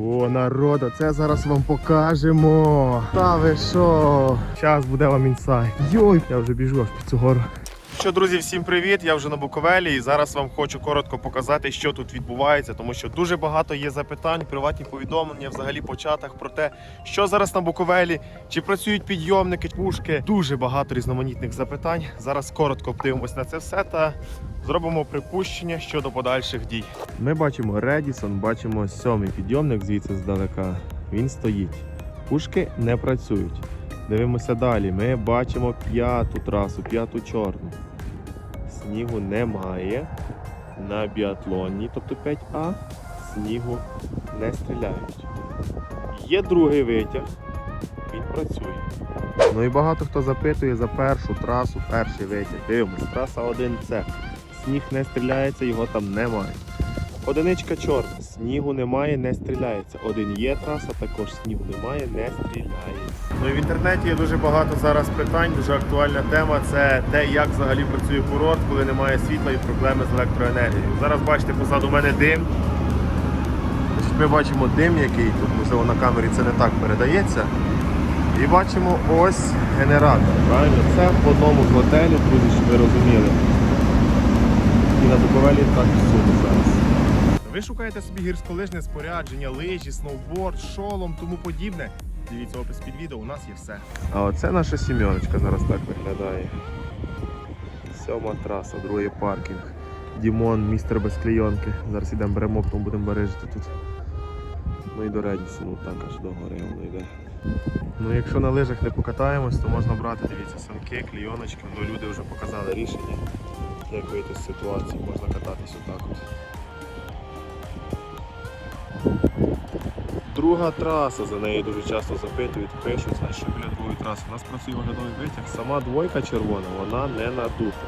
О, народу, це зараз вам покажемо. Та ви що? Зараз буде вам інсайт. Йой, я вже біжу аж під цю гору. Що, друзі, всім привіт! Я вже на Буковелі і зараз вам хочу коротко показати, що тут відбувається, тому що дуже багато є запитань, приватні повідомлення, взагалі по чатах про те, що зараз на Буковелі, чи працюють підйомники, пушки. Дуже багато різноманітних запитань. Зараз коротко подивимось на це все та зробимо припущення щодо подальших дій. Ми бачимо Редісон, бачимо сьомий підйомник звідси здалека. Він стоїть. Пушки не працюють. Дивимося далі. Ми бачимо п'яту трасу, п'яту чорну. Снігу немає. На біатлоні, тобто 5А, снігу не стріляють. Є другий витяг, він працює. Ну і багато хто запитує за першу трасу, перший витяг. Дивимось, траса 1С. Сніг не стріляється, його там немає. Одиничка чорна, снігу немає, не стріляється. Один є траса, також снігу немає, не стріляється. Ну і в інтернеті є дуже багато зараз питань, дуже актуальна тема. Це те, як взагалі працює курорт, коли немає світла і проблеми з електроенергією. Зараз бачите позаду мене дим. Ми бачимо дим, який тут, можливо, на камері це не так передається. І бачимо ось генератор. Правильно? Це в одному з готелів, друзі, щоб ви розуміли. І на Буковелі так всюди. Ви шукаєте собі гірськолижне спорядження, лижі, сноуборд, шолом, тому подібне. Дивіться опис під відео, у нас є все. А оце наша сім'яночка зараз так виглядає. Сьома траса, другий паркінг. Дімон, містер без клейонки. Зараз йдемо беремо, потім будемо бережити тут. Ну і до Редісону так аж до гори воно йде. Ну якщо на лижах не покатаємось, то можна брати, дивіться, санки, клейоночки. Ну люди вже показали рішення, як вийти з ситуації, можна кататись отак от. Друга траса, за нею дуже часто запитують, пишуть, знаєш, що біля другої траси. У нас працює оглядовий витяг. Сама двойка червона, вона не надута.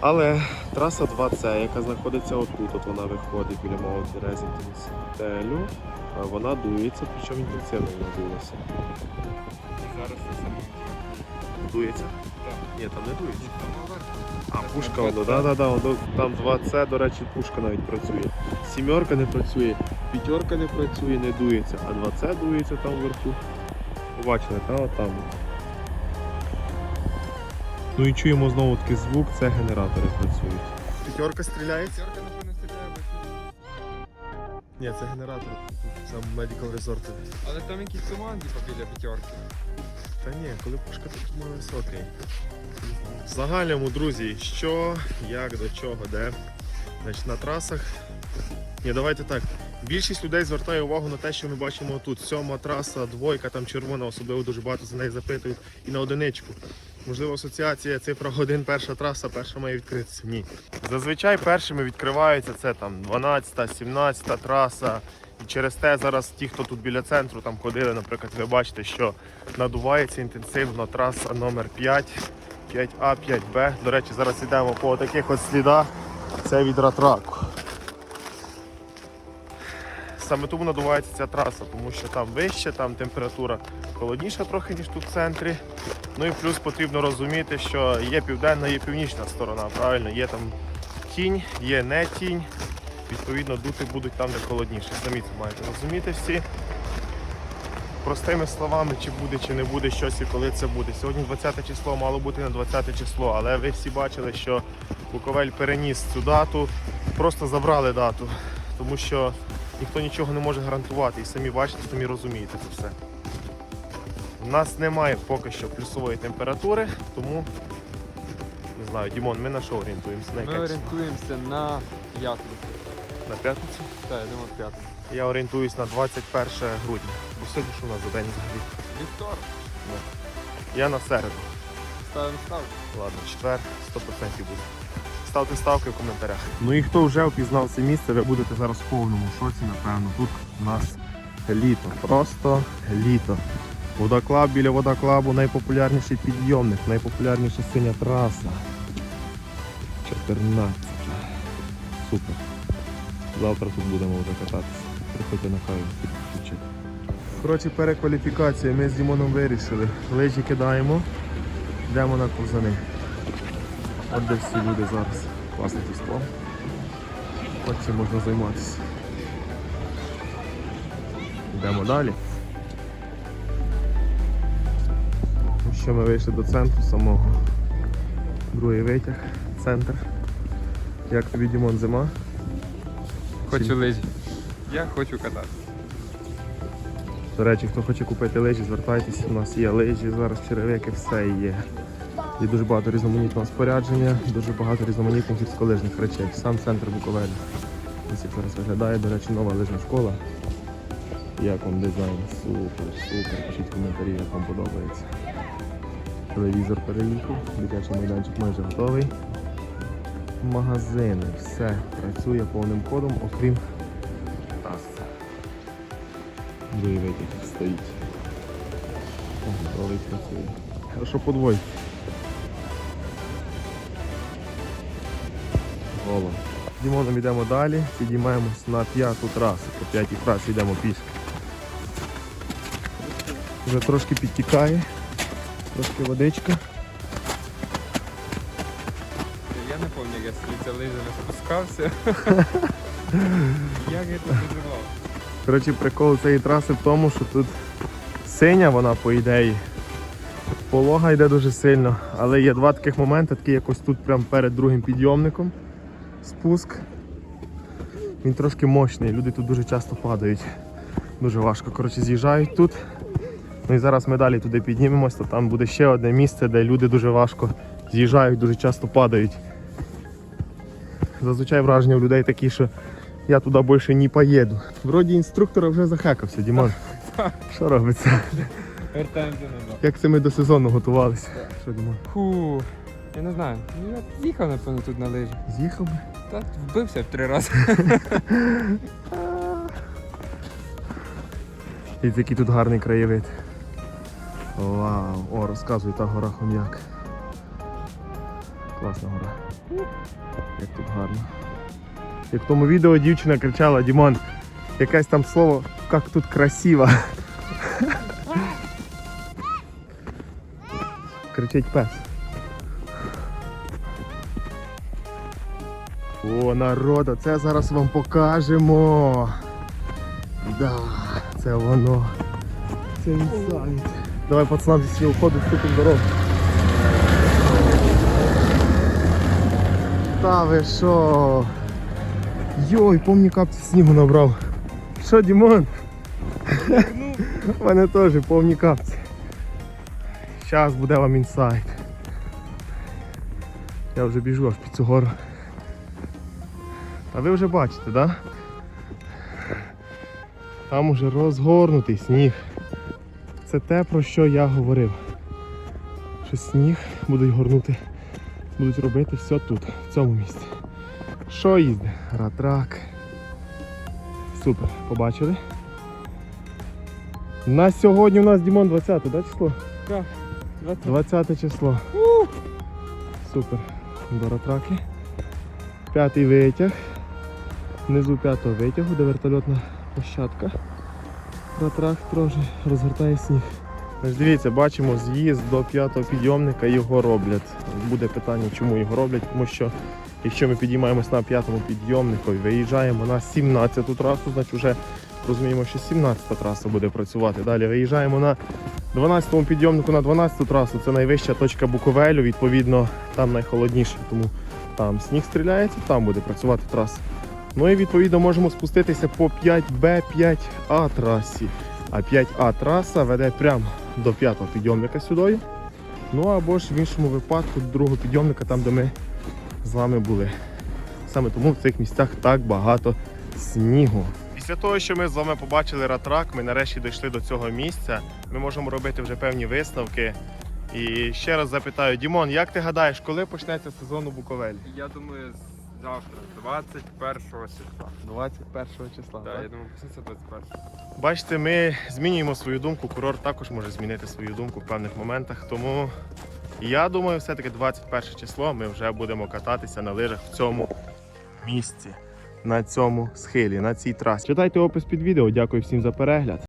Але траса 2C, яка знаходиться отут, от вона виходить біля Residence Телю, вона дується, причому інтенсивно вона дується. Зараз це саме. Дується? Ні, там не дується. Там. А, пушка, воно, да, да, да, воно, там 2C, до речі, пушка навіть працює. Сімерка не працює, п'ятерка не працює, не дується, а 2C дується там вверху. Побачили, та от там. Ну і чуємо знову таки звук, це генератори працюють. П'ятерка стріляється? П'ятерка, напевно, стріляє Ні, це генератор. Це Medical Resort. Але там якийсь туман, типу, біля п'ятерки. Та ні, коли пушка тут на високий. В загальному, друзі, що, як, до чого, де. Значить, на трасах. Ні, давайте так. Більшість людей звертає увагу на те, що ми бачимо тут. Сьома траса, двойка, там червона, особливо дуже багато за неї запитують. І на одиничку. Можливо, асоціація цифра годин, перша траса, перша має відкритися. Ні. Зазвичай першими відкриваються це там 12, 17 траса. І через те зараз ті, хто тут біля центру там ходили, наприклад, ви бачите, що надувається інтенсивно траса номер 5, 5А, 5Б. До речі, зараз йдемо по таких от слідах. Це від ратраку. Саме тому надувається ця траса, тому що там вище, там температура холодніша трохи, ніж тут в центрі. Ну і плюс потрібно розуміти, що є південна, є північна сторона. Правильно, є там тінь, є не тінь. Відповідно, дути будуть там, де холодніше. Самі це маєте розуміти всі. Простими словами, чи буде, чи не буде щось і коли це буде. Сьогодні 20 число мало бути на 20 число, але ви всі бачили, що Буковель переніс цю дату, просто забрали дату, тому що ніхто нічого не може гарантувати і самі бачите, самі розумієте це все. У нас немає поки що плюсової температури, тому не знаю, Дімон, ми на що орієнтуємося? На Ми яке число? орієнтуємося на п'ятницю. На п'ятницю? Так, я думаю, п'ятницю. Я орієнтуюсь на 21 грудня. Бо сьогодні що у нас за день взагалі? Вівторок. Я на середу. Ставимо ставку. Ладно, четвер 100% буде. Ставте ставки в коментарях. Ну і хто вже впізнав це місце, ви будете зараз в повному шоці, напевно. Тут у нас літо. Просто літо. Водоклаб біля водоклабу найпопулярніший підйомник, найпопулярніша синя траса. 14. Супер. Завтра тут будемо вже кататися. Приходьте на каву підключити. Коротше, перекваліфікація. Ми з Дімоном вирішили. Лижі кидаємо, йдемо на ковзани. От де всі люди зараз. Класне тіство. От цим можна займатися. Йдемо далі. Ну Що ми вийшли до центру самого. Другий витяг, центр. Як тобі Дімон зима? Хочу лижі. Я хочу кататися. До речі, хто хоче купити лижі, звертайтеся, у нас є лижі, зараз черевики, все є. Є дуже багато різноманітного спорядження, дуже багато різноманітних гірськолижних речей. Сам центр Буковелі. Ось як зараз виглядає, до речі, нова лижна школа. Як вам дизайн? Супер, супер. Пишіть коментарі, як вам подобається. Телевізор переїхав, дитячий майданчик майже готовий. Магазини, все працює повним ходом, окрім. Другий витяг стоїть. Готовий працює. Хорошо подвой. Голо. Дімоном йдемо далі, підіймаємось на п'яту трасу. По п'ятій трасі йдемо пішки. Вже трошки підтікає, трошки водичка. Я не пам'ятаю, як я з лижами спускався. Як я тут виживав? Коротше, прикол цієї траси в тому, що тут синя вона, по ідеї. Полога йде дуже сильно, але є два таких моменти, такі якось тут прямо перед другим підйомником. Спуск. Він трошки мощний, люди тут дуже часто падають. Дуже важко. Коротше, з'їжджають тут. Ну і зараз ми далі туди піднімемось, то там буде ще одне місце, де люди дуже важко з'їжджають, дуже часто падають. Зазвичай враження у людей такі, що я туди більше не поїду. Вроді інструктора вже захекався, Дімон. Що робиться? Вертаємося назад. Як це ми до сезону готувалися? Що, Дімон? Фу, я не знаю. Ну я з'їхав, напевно, тут на лижі. З'їхав би? Та вбився в три рази. І який тут гарний краєвид. Вау! О, розказуй, та гора хом'як. Класна гора. Як тут гарно. Як в тому відео дівчина кричала, Дімон, якесь там слово, як тут красиво. Кричить пес. О, народа, це зараз вам покажемо. Да, це воно. Це інсайт. Давай пацанам зі свого ходу вступимо дорогу. Та ви що? Йой, помні капці снігу набрав. Що, Дімон? У мене теж повні капці. Зараз буде вам інсайт. Я вже біжу аж під цю гору. А ви вже бачите, так? Да? Там уже розгорнутий сніг. Це те, про що я говорив. Що сніг будуть горнути, будуть робити все тут, в цьому місці. Що їздить? Ратрак. Супер, побачили? На сьогодні у нас Дімон 20, да, число? Так, 20 число. Супер. До ратраки. П'ятий витяг. Внизу п'ятого витягу, де вертольотна площадка. Ратрак трохи розгортає сніг. Ось дивіться, бачимо з'їзд до п'ятого підйомника, його роблять. Буде питання, чому його роблять, тому що якщо ми підіймаємось на п'ятому підйомнику і виїжджаємо на 17-ту трасу, значить вже розуміємо, що 17-та траса буде працювати. Далі виїжджаємо на 12-му підйомнику на 12-ту трасу, це найвища точка Буковелю, відповідно, там найхолодніше, тому там сніг стріляється, там буде працювати траса. Ну і відповідно можемо спуститися по 5Б, 5А трасі. А 5А траса веде прямо до 5-го підйомника сюди. Ну або ж в іншому випадку до другого підйомника, там де ми з вами були. Саме тому в цих місцях так багато снігу. Після того, що ми з вами побачили ратрак, ми нарешті дійшли до цього місця. Ми можемо робити вже певні висновки. І ще раз запитаю, Дімон, як ти гадаєш, коли почнеться сезон у Буковелі? Я думаю, завтра, 21 числа. 21 числа. Так, я думаю, почнеться 21. Бачите, ми змінюємо свою думку. Курорт також може змінити свою думку в певних моментах. Тому я думаю, все-таки 21 число ми вже будемо кататися на лижах в цьому місці, на цьому схилі, на цій трасі. Читайте опис під відео. Дякую всім за перегляд.